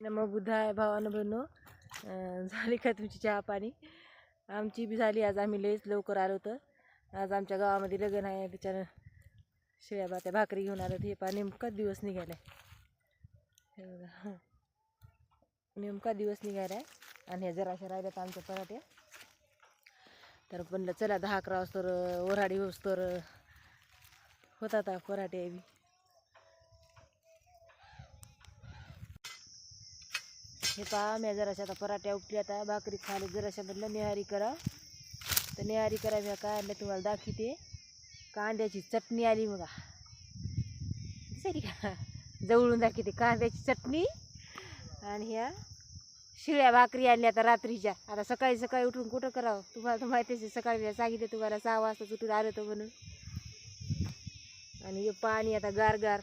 नम बुद्धाय भावानं बहिणो. झाली का तुमची चहा पाणी? आमची बी झाली आज आम्ही लयच लवकर आलो होतं. आज आमच्या गावामध्ये लग्न आहे त्याच्यानं शिळ्या बात्या भाकरी घेऊन आलो हे पा नेमकाच दिवस निघाला हे नेमका दिवस निघालाय आणि ह्या जराशा राहिल्यात आमच्या पराठ्या. तर म्हणलं चला दहा अकरा वाजता ओराडी तर होता आता पराठे बी. हे पहा मी जराशा आता पराठ्या उठल्या आता. भाकरी खाली जराशा म्हटलं निहारी करा. तर निहारी करा मी काय आणलं तुम्हाला दाखवते. कांद्याची चटणी आली बघा. सरी का जवळून दाखवते कांद्याची चटणी. आणि ह्या शिळ्या भाकरी आणल्या आता रात्रीच्या. आता सकाळी सकाळी उठून कुठं करावं? तुम्हाला तर माहितीच आहे सकाळी मी सांगितलं तुम्हाला सहा वाजता उठून आलं होतं म्हणून. आणि हे पाणी आता गार गार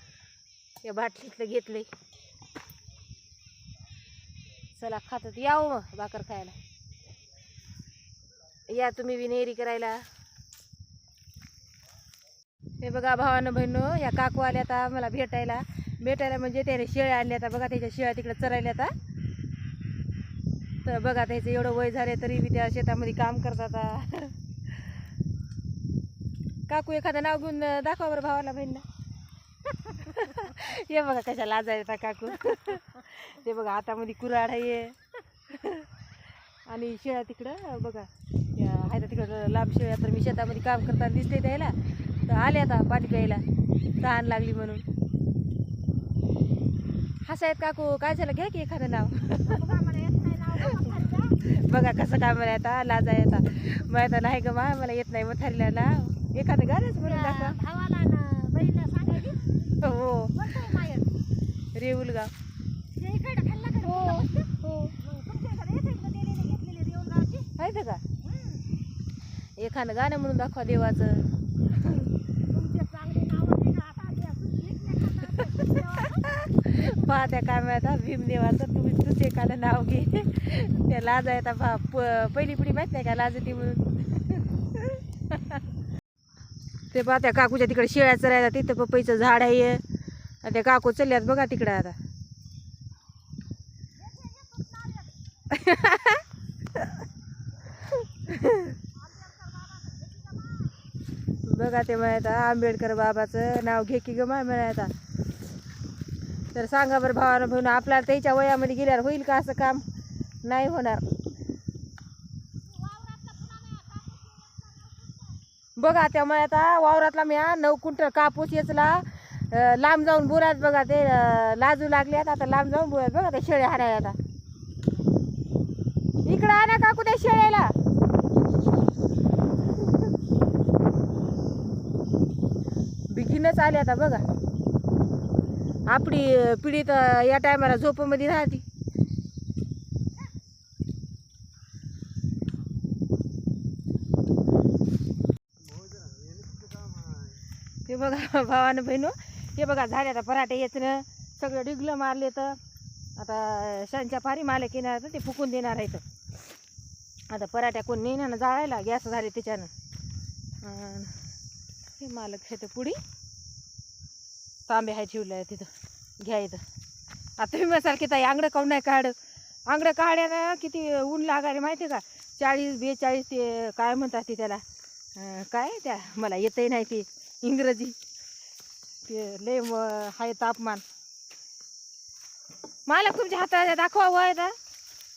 या बाटलीतलं घेतलं आहे चला खातात. या हो मग भाकर खायला. या तुम्ही विनेरी नेरी करायला. हे बघा भावानं बहिणं या काकू आल्या आता मला भेटायला. भेटायला म्हणजे त्याने शेळ्या आणल्या आता. बघा त्याच्या शेळ्या तिकडे चरायल्या आता. तर बघा त्याचं एवढं वय झाले तरी बी त्या शेतामध्ये काम करतात आता. काकू एखादं नाव घेऊन दाखवा बरं भावाला बहिणीला. हे बघा कशा लाजा काकू. ते बघा हातामध्ये कुऱ्हाड आहे. आणि शेळ्या तिकडं बघा. आहे आहेत तिकडं लांब शेळ्या तर मी शेतामध्ये काम करताना दिसते त्याला. तर आले आता पाणी प्यायला तहान लागली म्हणून. हसायत काकू काय झालं? घ्या की एखादं नाव. बघा कसं काय मला आता लाजा येतात मला नाही ग मा मला येत नाही मथारीला नाव. एखादं गाणंच म्हणून दाखवा. हो. रेऊलगाव ते का हो. हो. का? एखादं गाणं म्हणून दाखवा देवाचं. तुमचे चांगले नाव आता भीमदेवाचं. तुम्ही तुझं एखादं नाव घे. त्या लाज आहे प- पहिली पिढी माहीत नाही का लाज ती म्हणून. ते पाहत्या काकूच्या तिकडे शेळ्या चरायला तिथं पपईचं झाड आहे. आणि त्या काकू चलल्यात बघा तिकडं आता. बघा ते म्हणत आंबेडकर बाबाचं नाव घे की ग माय म्हणत तर सांगा बरं भावानं बहिण आपल्याला त्याच्या वयामध्ये गेल्यावर होईल का असं काम? नाही होणार. बघा त्यामुळे आता वावरातला मी हा नऊ कुंटल कापूस येचला. लांब जाऊन बुरात बघा ते लाजू लागले आता लांब जाऊन बुरात बघा ते शेळे हाणाय आता. इकडं आणा काकू त्या शेळ्याला. बिगिनच आले आता बघा. आपली पिढी तर या टायमाला झोपमध्ये राहते. हे बघा भावानं बहिणू हे बघा झाले आता पराठे येतनं. सगळं डिगलं मारले तर. आता शांच्या पारी माले येणार तर ते फुकून देणार आहे तर आता पराठ्या कोण नेणार ना जाळायला गॅस झाले त्याच्यानं. हे मालक शेत पुढी. तांबे हाय ठेवलं आहे तिथं घ्या इथं. आता तुम्ही मसाल की ताई आंगडं काढून नाही काढ आंगडं काढायला किती ऊन लागायला माहिती आहे का? चाळीस बेचाळीस ते काय म्हणतात ते त्याला? काय त्या? मला येतही नाही ती. इंग्रजी. ते लय म आहे तापमान. मला तुमच्या हाताला दाखवा वय आता.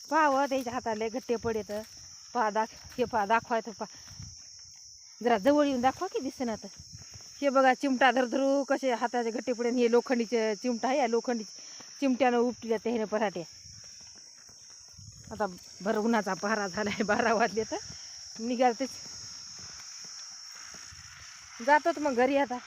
पहा त्याच्या हाताला लय गट्टे पडेत. पहा दाख हे पहा दाखवायचं पहा. जरा जवळ येऊन दाखवा की दिसेना तर. हे बघा चिमटा धरधरू कसे हाताचे गट्टे पडे हे लोखंडीचे चिमटा आहे या लोखंडी चिमट्यानं उपटिल्या त्याने पराठे. आता बरं उन्हाचा पहारा झालाय बारा वाजले तर निघाल तेच जातो मग घरी आता.